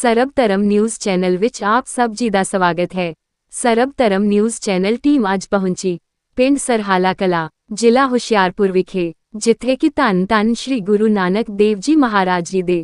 ਸਰਬ Dharam news channel ਵਿੱਚ ਆਪ ਸਭ ਜੀ ਦਾ ਸਵਾਗਤ ਹੈ। ਸਰਬ ਧਰਮ ਨਿਊਜ਼ ਚੈਨਲ ਟੀਮ ਅੱਜ ਪਹੁੰਚੀ। ਪਿੰਡ ਸਰਹਾਲਾ ਕਲਾ, ਜ਼ਿਲ੍ਹਾ ਹੁਸ਼ਿਆਰਪੁਰ ਵਿਖੇ, ਜਿੱਥੇ ਕਿ ਧੰਨ ਧੰਨ ਸ੍ਰੀ ਗੁਰੂ ਨਾਨਕ ਦੇਵ ਜੀ ਮਹਾਰਾਜ ਜੀ ਦੇ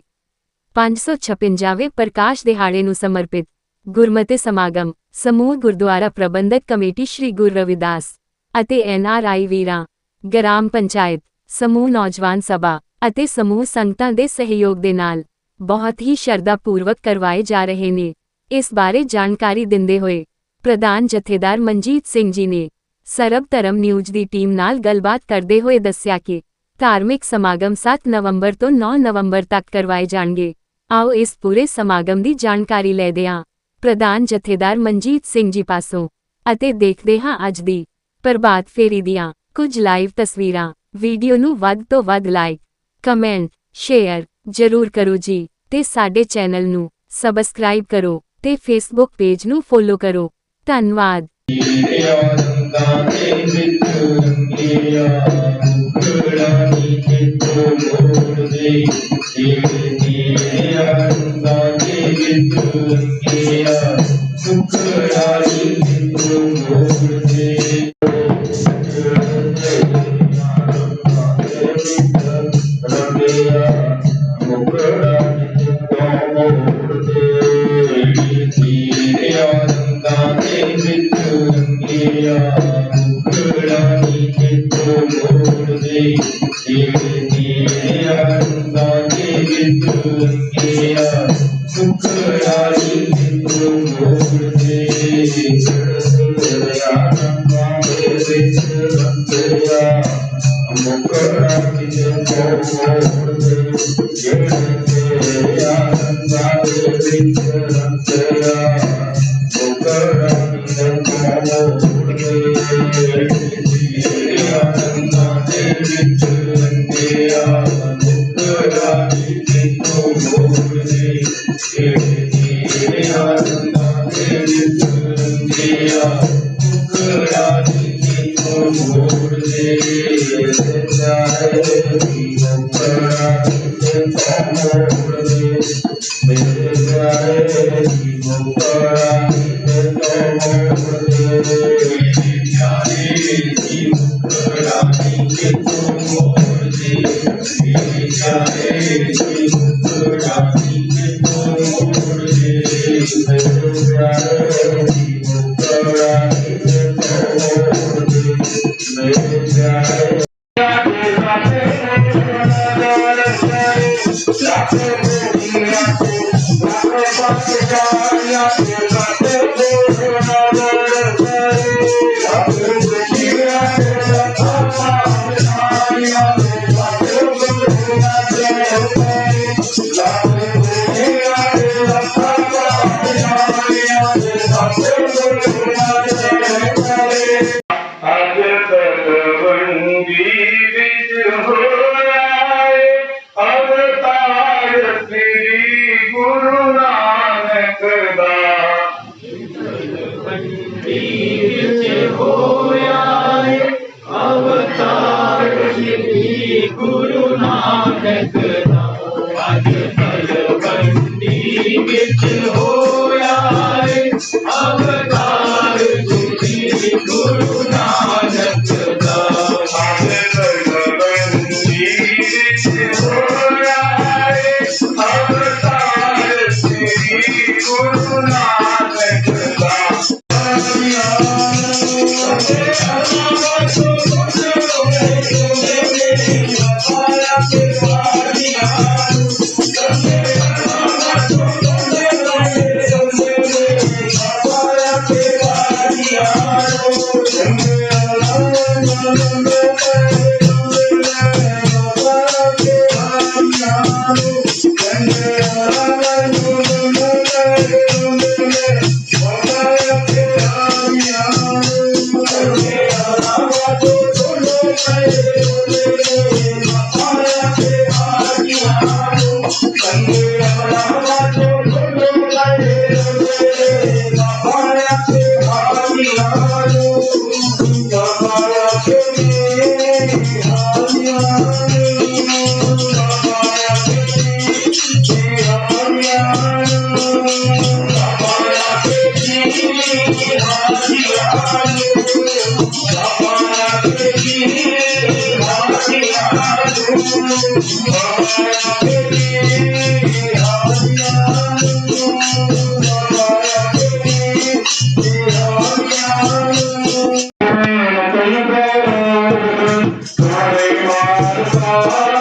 556ਵੇਂ ਪ੍ਰਕਾਸ਼ ਦਿਹਾੜੇ ਨੂੰ ਸਮਰਪਿਤ ਗੁਰਮਤਿ ਸਮਾਗਮ, ਸਮੂਹ ਗੁਰਦੁਆਰਾ ਪ੍ਰਬੰਧਕ ਕਮੇਟੀ ਸ੍ਰੀ ਗੁਰੂ ਰਵਿਦਾਸ ਅਤੇ ਐਨਆਰਆਈ ਵੀਰਾਂ, ਗ੍ਰਾਮ ਪੰਚਾਇਤ, ਸਮੂਹ ਨੌਜਵਾਨ ਸਭਾ ਅਤੇ ਸਮੂਹ ਸੰਗਤਾਂ ਦੇ ਸਹਿਯੋਗ ਦੇ ਨਾਲ ਬਹੁਤ ਹੀ ਸ਼ਰਧਾਪੂਰਵਕ ਕਰਵਾਏ ਜਾ ਰਹੇ ਨੇ। ਇਸ ਬਾਰੇ ਜਾਣਕਾਰੀ ਦਿੰਦੇ ਹੋਏ ਪ੍ਰਧਾਨ ਜਥੇਦਾਰ ਮਨਜੀਤ ਸਿੰਘ ਜੀ ਨੇ ਸਰਬ ਧਰਮ ਨਿਊਜ਼ ਦੀ ਟੀਮ ਨਾਲ ਗੱਲਬਾਤ ਕਰਦੇ ਹੋਏ ਦੱਸਿਆ ਕਿ ਧਾਰਮਿਕ ਸਮਾਗਮ 7 ਨਵੰਬਰ ਤੋਂ 9 ਨਵੰਬਰ ਤੱਕ ਕਰਵਾਏ ਜਾਣਗੇ। ਆਓ ਇਸ ਪੂਰੇ ਸਮਾਗਮ ਦੀ ਜਾਣਕਾਰੀ ਲੈਦੇ ਹਾਂ। ਪ੍ਰਧਾਨ ਜਥੇਦਾਰ ਮਨਜੀਤ ਸਿੰਘ ਜੀ ਪਾਸੋਂ ਅਤੇ ਦੇਖਦੇ ਹਾਂ ਅੱਜ ਦੀ ਪ੍ਰਭਾਤ ਫੇਰੀ ਦੀਆਂ ਕੁਝ ਲਾਈਵ ਤਸਵੀਰਾਂ। ਵੀਡੀਓ ਨੂੰ ਵੱਧ ਤੋਂ ਵੱਧ ਲਾਈਕ ਕਮੈਂਟ ਸ਼ੇਅਰ ਜ਼ਰੂਰ ਕਰੋ ਜੀ, ਤੇ ਸਾਡੇ ਚੈਨਲ ਨੂੰ ਸਬਸਕ੍ਰਾਈਬ ਕਰੋ, ਤੇ ਫੇਸਬੁੱਕ ਪੇਜ ਨੂੰ ਫੋਲੋ ਕਰੋ। ਧੰਨਵਾਦ। ਅੱਜ ਅਵਤਾਰ ਸ੍ਰੀ ਗੁਰੂ Yeah.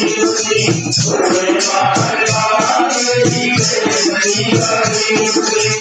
Thank you.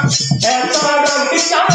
and Father, we shall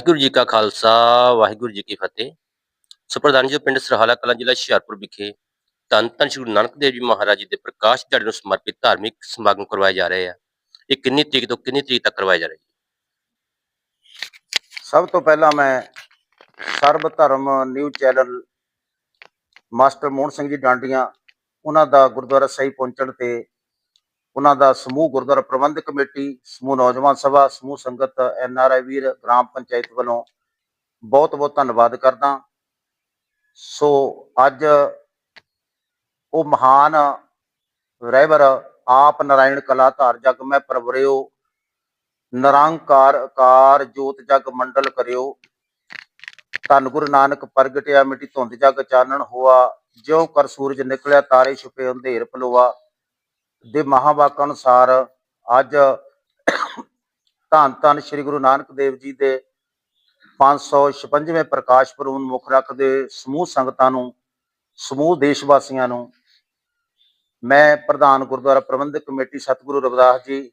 Waheguru ji ਕਾ ਖਾਲਸਾ, ਵਾਹਿਗੁਰੂ ਜੀ ਕੀ ਫਤਿਹ। ਸੋ ਜੀ, ਪਿੰਡ ਸਰਹਾਲਾ ਕਲਾਂ ਜ਼ਿਲ੍ਹਾ ਹੁਸ਼ਿਆਰਪੁਰ ਵਿਖੇ ਧੰਨ ਧੰਨ ਸ਼੍ਰੀ ਨਾਨਕ ਦੇਵ ਜੀ ਮਹਾਰਾਜ ਜੀ ਦੇ ਪ੍ਰਕਾਸ਼ ਦਿਹਾੜੇ ਨੂੰ ਸਮਰਪਿਤ ਧਾਰਮਿਕ ਸਮਾਗਮ ਕਰਵਾਏ ਜਾ ਰਹੇ ਆ। ਇਹ ਕਿੰਨੀ ਤਰੀਕ ਤੋਂ ਕਿੰਨੀ ਤਰੀਕ ਤੱਕ ਕਰਵਾਏ ਜਾ ਰਹੇ ਜੀ? ਸਭ ਤੋਂ ਪਹਿਲਾਂ ਮੈਂ Sarab Dharam news channel master Mohan Singh ji Dandian, ਉਹਨਾਂ ਦਾ ਗੁਰਦੁਆਰਾ ਸਹੀ ਪਹੁੰਚਣ ਤੇ ਉਹਨਾਂ ਦਾ ਸਮੂਹ ਗੁਰਦੁਆਰਾ ਪ੍ਰਬੰਧਕ ਕਮੇਟੀ, ਸਮੂਹ ਨੌਜਵਾਨ ਸਭਾ, ਸਮੂਹ ਸੰਗਤ, ਐਨ ਆਰ ਆਈ ਵੀਰ, ਗ੍ਰਾਮ ਪੰਚਾਇਤ ਵੱਲੋਂ ਬਹੁਤ ਬਹੁਤ ਧੰਨਵਾਦ ਕਰਦਾ। ਸੋ ਅੱਜ ਉਹ ਮਹਾਨ ਰਹਿਬਰ, ਆਪ ਨਾਰਾਇਣ ਕਲਾ ਧਾਰ ਜਗ ਮੈਂ ਪ੍ਰਵਰਿਓ, ਨਰੰਕਾਰ ਆਕਾਰ ਜੋਤ ਜਗ ਮੰਡਲ ਕਰਿਓ। ਧੰਨ ਗੁਰੂ ਨਾਨਕ ਪ੍ਰਗਟਿਆ ਮਿਟੀ ਧੁੰਦ ਜਗ ਚਾਨਣ ਹੋਆ, ਜਿਉ ਕਰ ਸੂਰਜ ਨਿਕਲਿਆ, ਤਾਰੇ ਛੁਪੇ ਅੰਧੇਰ ਪਲੋਆ। ਦੇ ਮਹਾਵਾਕਾਂ ਅਨੁਸਾਰ ਅੱਜ ਧੰਨ ਧੰਨ ਸ੍ਰੀ ਗੁਰੂ ਨਾਨਕ ਦੇਵ ਜੀ ਦੇ 556ਵੇਂ ਪ੍ਰਕਾਸ਼ ਪੁਰਬ ਨੂੰ ਮੁੱਖ ਰੱਖਦੇ ਸਮੂਹ ਸੰਗਤਾਂ ਨੂੰ, ਸਮੂਹ ਦੇਸ਼ ਵਾਸੀਆਂ ਨੂੰ, ਮੈਂ ਪ੍ਰਧਾਨ ਗੁਰਦੁਆਰਾ ਪ੍ਰਬੰਧਕ ਕਮੇਟੀ ਸਤਿਗੁਰੂ ਰਵਿਦਾਸ ਜੀ,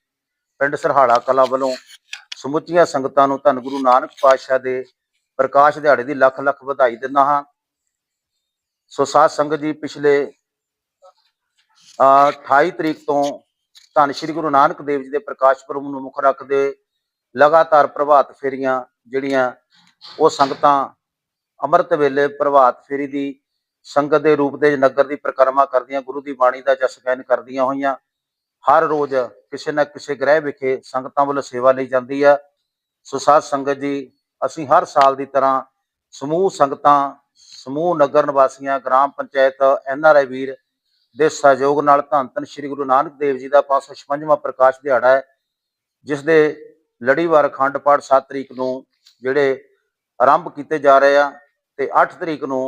ਪਿੰਡ ਸਰਹਾਲਾ ਕਲਾ ਵੱਲੋਂ ਸਮੁੱਚੀਆਂ ਸੰਗਤਾਂ ਨੂੰ ਧੰਨ ਗੁਰੂ ਨਾਨਕ ਪਾਤਸ਼ਾਹ ਦੇ ਪ੍ਰਕਾਸ਼ ਦਿਹਾੜੇ ਦੀ ਲੱਖ ਲੱਖ ਵਧਾਈ ਦਿੰਦਾ ਹਾਂ। ਸੋ ਸਾਧ ਸੰਗਤ ਜੀ, ਪਿਛਲੇ 28 ਤਰੀਕ ਤੋਂ ਧੰਨ ਸ਼੍ਰੀ ਗੁਰੂ ਨਾਨਕ ਦੇਵ ਜੀ ਦੇ ਪ੍ਰਕਾਸ਼ ਪੁਰਬ ਨੂੰ ਮੁੱਖ ਰੱਖਦੇ ਲਗਾਤਾਰ ਪ੍ਰਭਾਤ ਫੇਰੀਆਂ ਜਿਹੜੀਆਂ ਉਹ ਸੰਗਤਾਂ ਅੰਮ੍ਰਿਤ ਵੇਲੇ ਪ੍ਰਭਾਤ ਫੇਰੀ ਦੀ ਸੰਗਤ ਦੇ ਰੂਪ ਦੇ ਨਗਰ ਦੀ ਪ੍ਰਕਰਮਾ ਕਰਦੀਆਂ, ਗੁਰੂ ਦੀ ਬਾਣੀ ਦਾ ਜਸ ਗਾਇਨ ਕਰਦੀਆਂ ਹੋਈਆਂ, ਹਰ ਰੋਜ਼ ਕਿਸੇ ਨਾ ਕਿਸੇ ਗ੍ਰਹਿ ਵਿਖੇ ਸੰਗਤਾਂ ਵੱਲੋਂ ਸੇਵਾ ਲਈ ਜਾਂਦੀ ਆ ਸੋ ਸਾਧ ਸੰਗਤ ਜੀ, ਅਸੀਂ ਹਰ ਸਾਲ ਦੀ ਤਰ੍ਹਾਂ ਸਮੂਹ ਸੰਗਤਾਂ, ਸਮੂਹ ਨਗਰ ਨਿਵਾਸੀਆਂ, ਗ੍ਰਾਮ ਪੰਚਾਇਤ ਐਨਆਰਆਈ ਵੀਰ ਦੇ ਸਹਿਯੋਗ ਨਾਲ ਧੰਨ ਧੰਨ ਸ੍ਰੀ ਗੁਰੂ ਨਾਨਕ ਦੇਵ ਜੀ ਦਾ 556ਵਾਂ ਪ੍ਰਕਾਸ਼ ਦਿਹਾੜਾ ਹੈ, ਜਿਸ ਦੇ ਲੜੀਵਾਰ ਅਖੰਡ ਪਾਠ 7 ਤਰੀਕ ਨੂੰ ਜਿਹੜੇ ਆਰੰਭ ਕੀਤੇ ਜਾ ਰਹੇ ਆ ਤੇ 8 ਤਰੀਕ ਨੂੰ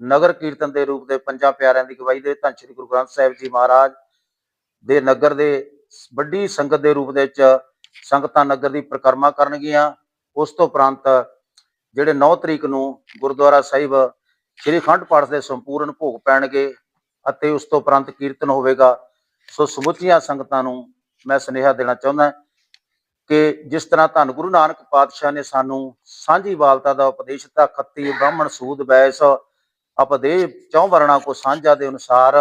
ਨਗਰ ਕੀਰਤਨ ਦੇ ਰੂਪ ਦੇ ਪੰਜਾਂ ਪਿਆਰਿਆਂ ਦੀ ਗਵਾਹੀ ਦੇ ਧੰਨ ਸ੍ਰੀ ਗੁਰੂ ਗ੍ਰੰਥ ਸਾਹਿਬ ਜੀ ਮਹਾਰਾਜ ਦੇ ਨਗਰ ਦੇ ਵੱਡੀ ਸੰਗਤ ਦੇ ਰੂਪ ਦੇ ਵਿੱਚ ਸੰਗਤਾਂ ਨਗਰ ਦੀ ਪ੍ਰਕਰਮਾ ਕਰਨਗੀਆਂ। ਉਸ ਤੋਂ ਉਪਰੰਤ ਜਿਹੜੇ 9 ਤਰੀਕ ਨੂੰ ਗੁਰਦੁਆਰਾ ਸਾਹਿਬ ਸ੍ਰੀ ਅਖੰਡ ਪਾਠ ਦੇ ਸੰਪੂਰਨ ਭੋਗ ਪੈਣਗੇ ਅਤੇ ਉਸ ਤੋਂ ਉਪਰੰਤ ਕੀਰਤਨ ਹੋਵੇਗਾ। ਸੋ ਸਮੁੱਚੀਆਂ ਸੰਗਤਾਂ ਨੂੰ ਮੈਂ ਸੁਨੇਹਾ ਦੇਣਾ ਚਾਹੁੰਦਾ ਕਿ ਜਿਸ ਤਰ੍ਹਾਂ ਧੰਨ ਗੁਰੂ ਨਾਨਕ ਪਾਤਸ਼ਾਹ ਨੇ ਸਾਨੂੰ ਸਾਂਝੀ ਵਾਲਤਾ ਦਾ ਉਪਦੇਸ਼ ਦਿੱਤਾ, ਖੱਤੀ, ਬ੍ਰਾਹਮਣ, ਸੂਦ, ਬੈਸ ਉਪਦੇਸ਼ ਚੌਂ ਵਰਣਾ ਕੋ ਸਾਂਝਾ ਦੇ ਅਨੁਸਾਰ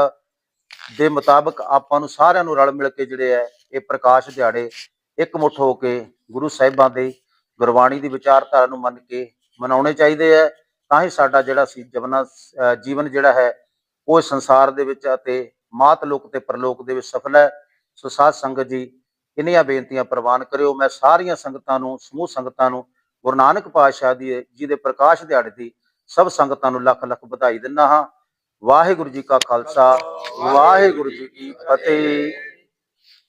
ਦੇ ਮੁਤਾਬਕ ਆਪਾਂ ਨੂੰ ਸਾਰਿਆਂ ਨੂੰ ਰਲ ਮਿਲ ਕੇ ਜਿਹੜੇ ਹੈ, ਇਹ ਪ੍ਰਕਾਸ਼ ਦਿਹਾੜੇ ਇੱਕ ਮੁੱਠ ਹੋ ਕੇ ਗੁਰੂ ਸਾਹਿਬਾਂ ਦੇ ਗੁਰਬਾਣੀ ਦੀ ਵਿਚਾਰਧਾਰਾ ਨੂੰ ਮੰਨ ਕੇ ਮਨਾਉਣੇ ਚਾਹੀਦੇ ਹੈ। ਤਾਂ ਹੀ ਸਾਡਾ ਜਿਹੜਾ ਸੀ ਜਵਨਾ ਜੀਵਨ ਜਿਹੜਾ ਹੈ ਉਹ ਸੰਸਾਰ ਦੇ ਵਿੱਚ ਅਤੇ ਮਾਤ ਲੋਕ ਤੇ ਪਰਲੋਕ ਦੇ ਵਿੱਚ ਸਫਲ ਹੈ। ਸੋ ਸਾਧ ਸੰਗਤ ਜੀ, ਇੰਨੀਆਂ ਬੇਨਤੀਆਂ ਪ੍ਰਵਾਨ ਕਰਿਓ। ਮੈਂ ਸਾਰੀਆਂ ਸੰਗਤਾਂ ਨੂੰ, ਸਮੂਹ ਸੰਗਤਾਂ ਨੂੰ, ਗੁਰੂ ਨਾਨਕ ਪਾਤਸ਼ਾਹ ਦੀ, ਜੀ ਦੇ ਪ੍ਰਕਾਸ਼ ਦਿਹਾੜੇ ਦੀ ਸਭ ਸੰਗਤਾਂ ਨੂੰ ਲੱਖ ਲੱਖ ਵਧਾਈ ਦਿੰਦਾ ਹਾਂ। ਵਾਹਿਗੁਰੂ ਜੀ ਕਾ ਖਾਲਸਾ, ਵਾਹਿਗੁਰੂ ਜੀ ਕੀ ਫਤਿਹ।